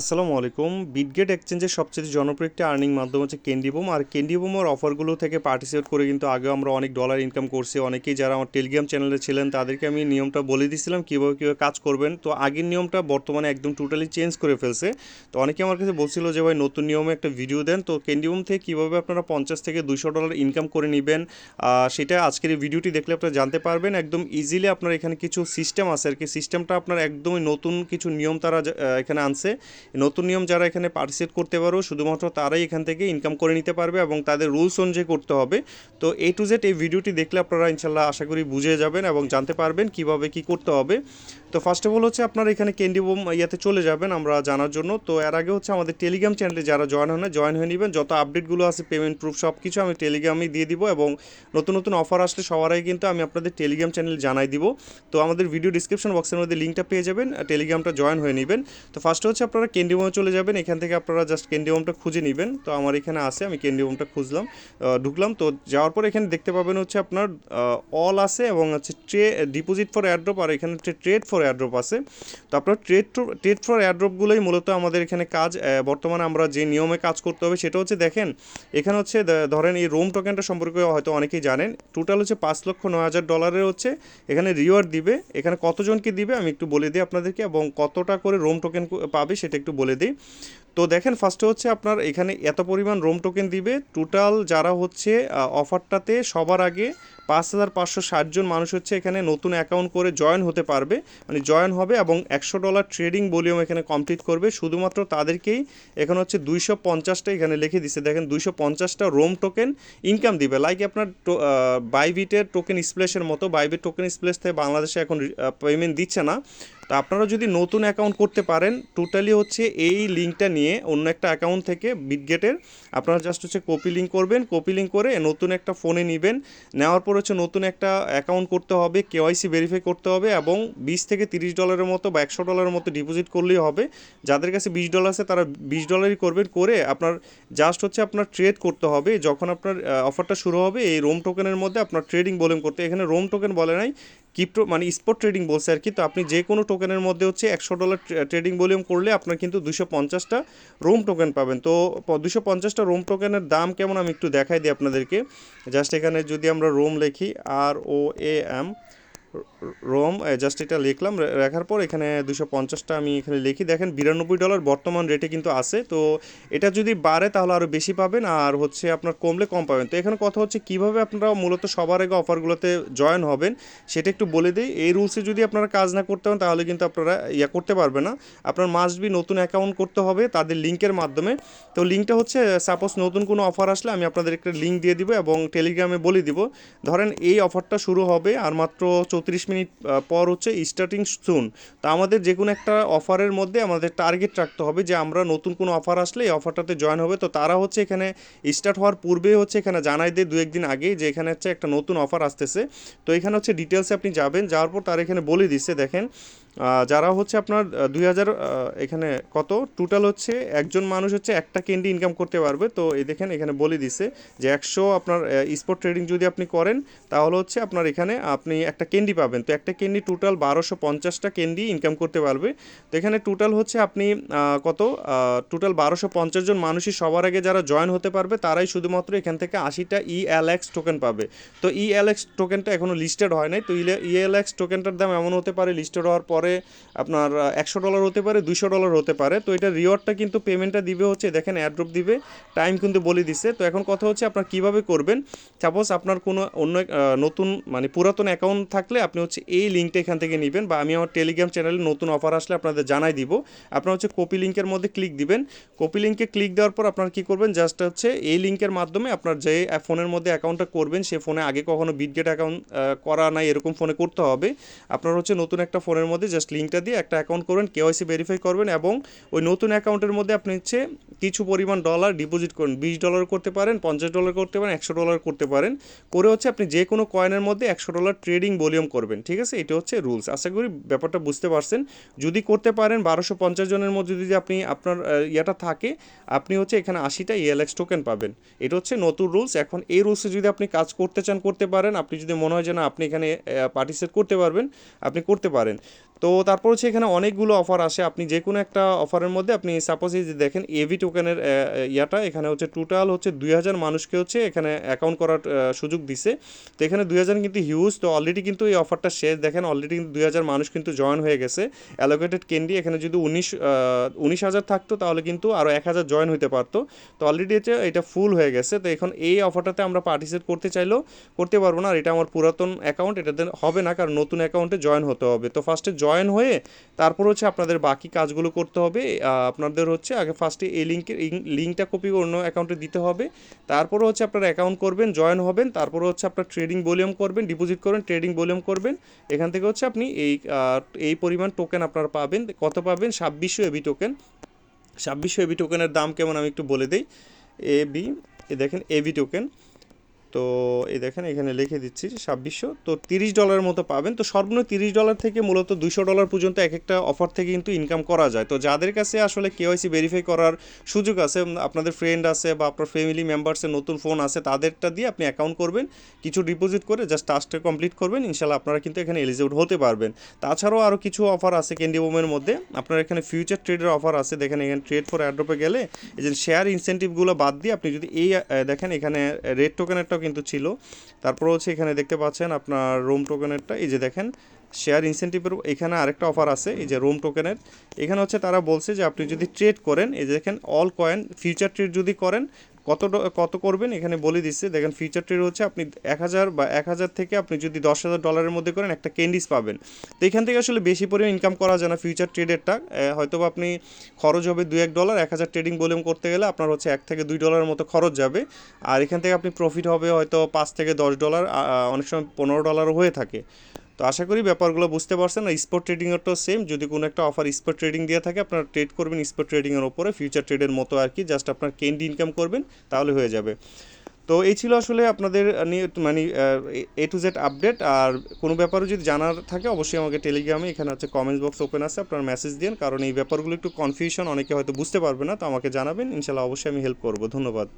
আসসালামু আলাইকুম। বিটগেট এক্সচেঞ্জের সবচেয়ে জনপ্রিয় একটি আর্নিং মাধ্যম হচ্ছে ক্যান্ডিবোম আর ক্যান্ডিবোমের অফারগুলো থেকে পার্টিসিপেট করে কিন্তু আগেও আমরা অনেক ডলার ইনকাম করছি। অনেকেই যারা আমার টেলিগ্রাম চ্যানেলে ছিলেন, তাদেরকে আমি নিয়মটা বলে দিয়েছিলাম কীভাবে কীভাবে কাজ করবেন। তো আগের নিয়মটা বর্তমানে একদম টোটালি চেঞ্জ করে ফেলছে। তো অনেকে আমার কাছে বলছিল যে, ভাই, নতুন নিয়মে একটা ভিডিও দেন। তো ক্যান্ডিবোম থেকে কীভাবে আপনারা পঞ্চাশ থেকে দুশো ডলার ইনকাম করে নেবেন সেটা আজকের এই ভিডিওটি দেখলে আপনারা জানতে পারবেন। একদম ইজিলি আপনার এখানে কিছু সিস্টেম আছে আর কি। সিস্টেমটা আপনার একদমই নতুন কিছু নিয়ম তারা এখানে আনছে। নতুন নিয়ম যারা এখানে পার্টিসিপেট করতে পারো, শুধুমাত্র তারাই এখান থেকে ইনকাম করে নিতে পারবে এবং তাদের রুলস অনুযায়ী করতে হবে। তো এ টু জেড এই ভিডিওটি দেখলে আপনারা ইনশাল্লাহ আশা করি বুঝে যাবেন এবং জানতে পারবেন কীভাবে কি করতে হবে। তো ফার্স্ট অফ অল হচ্ছে আপনারা এখানে ক্যান্ডি বোম ইয়াতে চলে যাবেন আমরা জানার জন্য। তো এর আগে হচ্ছে আমাদের টেলিগ্রাম চ্যানেলে যারা জয়েন হয় না জয়েন হয়ে নেবেন। যত আপডেটগুলো আছে পেমেন্ট প্রুফ সব কিছু আমি টেলিগ্রামে দিয়ে দিব এবং নতুন নতুন অফার আসলে সবার আগে কিন্তু আমি আপনাদের টেলিগ্রাম চ্যানেল জানাই দিব। তো আমাদের ভিডিও ডিসক্রিপশন বক্সের মধ্যে লিঙ্কটা পেয়ে যাবেন টেলিগ্রামটা জয়েন হয়ে নেবেন। তো ফার্স্ট হচ্ছে আপনারা ক্যান্ডি বোমে চলে যাবেন, এখান থেকে আপনারা জাস্ট ক্যান্ডি বোমটা খুঁজে নেবেন। তো আমার এখানে আছে, আমি ক্যান্ডি বোমটা খুঁজলাম ঢুকলাম। তো যাওয়ার পর এখানে দেখতে পাবেন হচ্ছে আপনার অল আছে এবং হচ্ছে ট্রে ডিপোজিট ফর এয়ারড্রপ আর এখানে হচ্ছে ট্রেড ফর এয়ারড্রপ আছে। তো আপনার ট্রেড ট্রেড ফর এয়ারড্রপগুলোই মূলত আমাদের এখানে কাজ বর্তমানে আমরা যে নিয়মে কাজ করতে হবে সেটা হচ্ছে দেখেন, এখানে হচ্ছে ধরেন এই রোম টোকেনটা সম্পর্কে হয়তো অনেকেই জানেন টোটাল হচ্ছে পাঁচ লক্ষ নয় হাজার ডলারের হচ্ছে, এখানে রিওয়ার্ড দিবে, এখানে কতজনকে দিবে আমি একটু বলে দিই আপনাদেরকে এবং কতটা করে রোম টোকেন পাবে সেটা একটু বলে দিই। তো দেখেন ফার্স্টে হচ্ছে আপনার এখানে এত পরিমাণ রোম টোকেন দিবে। টোটাল যারা হচ্ছে অফারটাতে সবার আগে পাঁচ হাজার পাঁচশো ষাটজন মানুষ হচ্ছে এখানে নতুন অ্যাকাউন্ট করে জয়েন হতে পারবে। মানে জয়েন হবে এবং একশো ডলার ট্রেডিং ভলিউম এখানে কমপ্লিট করবে। শুধুমাত্র তাদেরকেই এখানে হচ্ছে দুইশো পঞ্চাশটা এখানে লিখে দিছে। দেখেন, দুইশো পঞ্চাশটা রোম টোকেন ইনকাম দিবে। লাইক আপনার বাইবিটের টোকেন স্প্লেসের মতো। বাইবিট টোকেন স্প্লেশ থেকে বাংলাদেশে এখন পেমেন্ট দিচ্ছে না। তো আপনারা যদি নতুন অ্যাকাউন্ট করতে পারেন টোটালি হচ্ছে এই লিঙ্কটা নিয়ে অন্য একটা অ্যাকাউন্ট থেকে বিটগেটের আপনারা জাস্ট হচ্ছে কপি লিঙ্ক করবেন কপি লিঙ্ক করে নতুন একটা ফোনে নেবেন। নেওয়ার পর হচ্ছে নতুন একটা অ্যাকাউন্ট করতে হবে কেওয়াইসি ভেরিফাই করতে হবে এবং বিশ থেকে তিরিশ ডলারের মতো বা একশো ডলারের মতো ডিপোজিট করলেই হবে। যাদের কাছে বিশ ডলার আছে তারা বিশ ডলারই করবেন, করে আপনার জাস্ট হচ্ছে আপনার ট্রেড করতে হবে। যখন আপনার অফারটা শুরু হবে, এই রোম টোকেনের মধ্যে আপনার ট্রেডিং বলেন করতে এখানে রোম টোকেন বলে নাই ক্রিপ্টো মানে স্পট ট্রেডিং বলছে আর কি। তো আপনি যে কোনো টোকেনের মধ্যে হচ্ছে একশো ডলার ট্রেডিং ভলিউম করলে আপনার কিন্তু দুশো পঞ্চাশটা রোম টোকেন পাবেন। তো দুশো পঞ্চাশটা রোম টোকেনের দাম কেমন আমি একটু দেখাই দিই আপনাদেরকে। জাস্ট এখানে যদি আমরা রোম লিখি R O A M Roam just এটা লিখলাম, রে- লেখার পর এখানে দুশো পঞ্চাশটা আমি এখানে লিখি। দেখেন, বিরানব্বই ডলার বর্তমান রেটে কিন্তু আছে। তো এটা যদি বাড়ে তাহলে আরও বেশি পাবেন। আর হচ্ছে আপনার কমলে কম পাবেন। তো এখানে কথা হচ্ছে, কীভাবে আপনারা মূলত সবার আগে অফারগুলোতে জয়েন হবেন, সেটা একটু বলে দিই। এই রুলসে যদি আপনারা কাজ না করতে পারেন, তাহলে কিন্তু আপনারা ইয়া করতে পারবে না। আপনার মাস্ট বি নতুন অ্যাকাউন্ট করতে হবে তাদের লিঙ্কের মাধ্যমে। তো লিঙ্কটা হচ্ছে সাপোজ নতুন কোনো অফার আসলে আমি আপনাদের একটা লিঙ্ক দিয়ে দিব এবং টেলিগ্রামে বলে দিব। ধরেন এই অফারটা শুরু হবে আর মাত্র চৌত্রিশ মিনিট পর হচ্ছে স্টার্টিং সুন তো আমাদের যে কোনো একটা অফারের মধ্যে আমাদের টার্গেট রাখতে হবে যে আমরা নতুন কোনো অফার আসলে এই অফারটাতে জয়েন হবে। তো তারা হচ্ছে এখানে স্টার্ট হওয়ার পূর্বে হচ্ছে এখানে জানাই দেয় দু একদিন আগে যে এখানে হচ্ছে একটা নতুন অফার আসতেছে। তো এখানে হচ্ছে ডিটেলসে আপনি যাবেন, যাওয়ার পর তারা এখানে বলে দিচ্ছে, দেখেন যারা হচ্ছে আপনার দুই হাজার এখানে কত? টোটাল হচ্ছে একজন মানুষ হচ্ছে একটা ক্যান্ডি ইনকাম করতে পারবে। তো এই দেখেন, এখানে বলে দিছে যে একশো আপনার স্পট ট্রেডিং যদি আপনি করেন, তাহলে হচ্ছে আপনার এখানে আপনি একটা ক্যান্ডি পাবেন। তো একটা ক্যান্ডি টোটাল বারোশো পঞ্চাশটা ক্যান্ডি ইনকাম করতে পারবে। তো এখানে টোটাল হচ্ছে আপনি কত? টোটাল বারোশো পঞ্চাশ জন মানুষই সবার আগে যারা জয়েন হতে পারবে, তারাই শুধুমাত্র এখান থেকে আশিটা ই এল এক্স টোকেন পাবে। তো ই এল এক্স টোকেনটা এখনও লিস্টেড হয় নাই। তো ই এল এক্স টোকেনটার দাম এমন হতে পারে লিস্টেড হওয়ার পরে আপনার একশো ডলার হতে পারে দুশো ডলার হতে পারে। তো এটা রিওয়ার্ডটা কিন্তু পেমেন্টটা দিবে হচ্ছে, দেখেন অ্যাড্রপ দিবে টাইম কিন্তু বলে দিচ্ছে তো এখন কথা হচ্ছে আপনার কীভাবে করবেন? সাপোজ আপনার কোনো অন্য নতুন মানে পুরাতন অ্যাকাউন্ট থাকলে আপনি হচ্ছে এই লিঙ্কটা এখান থেকে নেবেন বা আমি আমার টেলিগ্রাম চ্যানেলে নতুন অফার আসলে আপনাদের জানাই দিব। আপনার হচ্ছে কপি লিঙ্কের মধ্যে ক্লিক দিবেন। কপি লিঙ্কে ক্লিক দেওয়ার পর আপনার কি করবেন? জাস্ট হচ্ছে এই লিঙ্কের মাধ্যমে আপনার যে ফোনের মধ্যে অ্যাকাউন্টটা করবেন, সে ফোনে আগে কখনো বিটগেট অ্যাকাউন্ট করা নাই, এরকম ফোনে করতে হবে। আপনার হচ্ছে নতুন একটা ফোনের মধ্যে জাস্ট লিঙ্কটা দিয়ে একটা অ্যাকাউন্ট করবেন কেওয়াইসি ভেরিফাই করবেন এবং ওই নতুন অ্যাকাউন্টের মধ্যে আপনি হচ্ছে কিছু পরিমাণ ডলার ডিপোজিট করুন। বিশ ডলার করতে পারেন, পঞ্চাশ ডলার করতে পারেন, একশো ডলার করতে পারেন। করে হচ্ছে আপনি যে কোনো কয়েনের মধ্যে একশো ডলার ট্রেডিং ভলিউম করবেন, ঠিক আছে? এটা হচ্ছে রুলস আশা করি ব্যাপারটা বুঝতে পারছেন। যদি করতে পারেন বারোশো পঞ্চাশ জনের মধ্যে যদি আপনি আপনার ইয়েটা থাকে, আপনি হচ্ছে এখানে আশিটা ইএলএক্স টোকেন পাবেন। এটা হচ্ছে নতুন রুলস এখন এই রুলসে যদি আপনি কাজ করতে চান, করতে পারেন। আপনি যদি মনে হয় যে না, আপনি এখানে পার্টিসিপেট করতে পারবেন, আপনি করতে পারেন। তো তারপর হচ্ছে এখানে অনেকগুলো অফার আসে। আপনি যে কোনো একটা অফারের মধ্যে আপনি সাপোজ এই যে দেখেন এভি টোকেনের ইয়াটা, এখানে হচ্ছে টোটাল হচ্ছে দুই হাজার মানুষকে হচ্ছে এখানে অ্যাকাউন্ট করার সুযোগ দিছে। তো এখানে দুই হাজার কিন্তু হিউজ তো অলরেডি কিন্তু এই অফারটা শেষ। দেখেন অলরেডি কিন্তু দুই হাজার মানুষ কিন্তু জয়েন হয়ে গেছে। অ্যালোকেটেড ক্যান্ডি এখানে যদি উনিশ উনিশ হাজার থাকতো, তাহলে কিন্তু আরও এক হাজার জয়েন হতে পারতো। তো অলরেডি হচ্ছে এটা ফুল হয়ে গেছে। তো এখন এই অফারটাতে আমরা পার্টিসিপেট করতে চাইলেও, করতে পারব না। আর এটা আমার পুরাতন অ্যাকাউন্ট এটাতে হবে না, কারণ নতুন অ্যাকাউন্টে জয়েন হতে হবে। তো ফার্স্টে জয়েন হয়ে তারপর হচ্ছে আপনাদের বাকি কাজগুলো করতে হবে। আপনাদের হচ্ছে আগে ফার্স্টে এই লিঙ্কের লিঙ্কটা কপি অন্য অ্যাকাউন্টে দিতে হবে। তারপরে হচ্ছে আপনারা অ্যাকাউন্ট করবেন জয়েন হবেন, তারপরে হচ্ছে আপনার ট্রেডিং ভলিউম করবেন ডিপোজিট করবেন ট্রেডিং ভলিউম করবেন। এখান থেকে হচ্ছে আপনি এই এই পরিমাণ টোকেন আপনারা পাবেন। কত পাবেন? ছাব্বিশশো এবি টোকেন ছাব্বিশশো এবি টোকেনের দাম কেমন আমি একটু বলে দিই। এ বি দেখেন এবি টোকেন তো এই দেখেন, এখানে লিখে দিচ্ছি ছাব্বিশশো। তো তিরিশ ডলারের মতো পাবেন। তো সর্বনিম্ন তিরিশ ডলার থেকে মূলত দুশো ডলার পর্যন্ত এক একটা অফার থেকে কিন্তু ইনকাম করা যায়। তো যাদের কাছে আসলে কেওয়াইসি ভেরিফাই করার সুযোগ আছে আপনাদের ফ্রেন্ড আছে বা আপনার ফ্যামিলি মেম্বার্সের নতুন ফোন আছে, তাদেরটা দিয়ে আপনি অ্যাকাউন্ট করবেন। কিছু ডিপোজিট করে জাস্ট টাস্কটা কমপ্লিট করবেন। ইনশাল্লাহ আপনারা কিন্তু এখানে এলিজিবল হতে পারবেন। তাছাড়াও আরও কিছু অফার আছে ক্যান্ডি বোমের মধ্যে। আপনার এখানে ফিউচার ট্রেডের অফার আছে। দেখেন, এখানে ট্রেড ফর অ্যাড্রপে গেলে এই যে শেয়ার ইনসেন্টিভগুলো বাদ দিয়ে আপনি যদি এই দেখেন, এখানে রেড টোকেনেরটাও কিন্তু ছিল। তারপর হচ্ছে এখানে দেখতে পাচ্ছেন আপনার রোম টোকেনেরটা। এই যে দেখেন, শেয়ার ইনসেন্টিভের এখানে আরেকটা অফার আছে, এই যে রোম টোকেনের। এখানে হচ্ছে তারা বলছে যে আপনি যদি ট্রেড করেন, এই যে দেখেন, অল কয়েন ফিউচার ট্রেড যদি করেন কত কত করবেন? এখানে বলে দিচ্ছে, দেখেন ফিউচার ট্রেড হচ্ছে, আপনি এক হাজার বা এক হাজার থেকে আপনি যদি দশ হাজার ডলারের মধ্যে করেন, একটা ক্যান্ডিস পাবেন। তো এখান থেকে আসলে বেশি পরিমাণ ইনকাম করা যায় না ফিউচার ট্রেডেরটা হয়তো বা আপনি খরচ হবে দু এক ডলার এক হাজার ট্রেডিং ভলিউম করতে গেলে আপনার হচ্ছে এক থেকে দুই ডলারের মতো খরচ যাবে। আর এখান থেকে আপনি প্রফিট হবে হয়তো পাঁচ থেকে দশ ডলার অনেক সময় পনেরো ডলারও হয়ে থাকে। তো আশা করি ব্যাপারগুলো বুঝতে পারছেন। আর স্পট ট্রেডিংয়েরটাও সেম যদি কোনো একটা অফার স্পট ট্রেডিং দিয়ে থাকে, আপনারা ট্রেড করবেন স্পট ট্রেডিংয়ের ওপরে ফিউচার ট্রেডের মতো আর কি জাস্ট আপনার কেন্ডি ইনকাম করবেন, তাহলে হয়ে যাবে। তো এই ছিল আসলে আপনাদের মানে এ টু জেড আপডেট আর কোনো ব্যাপারে যদি জানার থাকে, অবশ্যই আমাকে টেলিগ্রামে, এখানে হচ্ছে কমেন্টস বক্স ওপেন আছে, আপনার মেসেজ দিন কারণ এই ব্যাপারগুলো একটু কনফিউশন অনেকে হয়তো বুঝতে পারবে না, তো আমাকে জানাবেন, ইনশাল্লাহ অবশ্যই আমি হেল্প করব, ধন্যবাদ।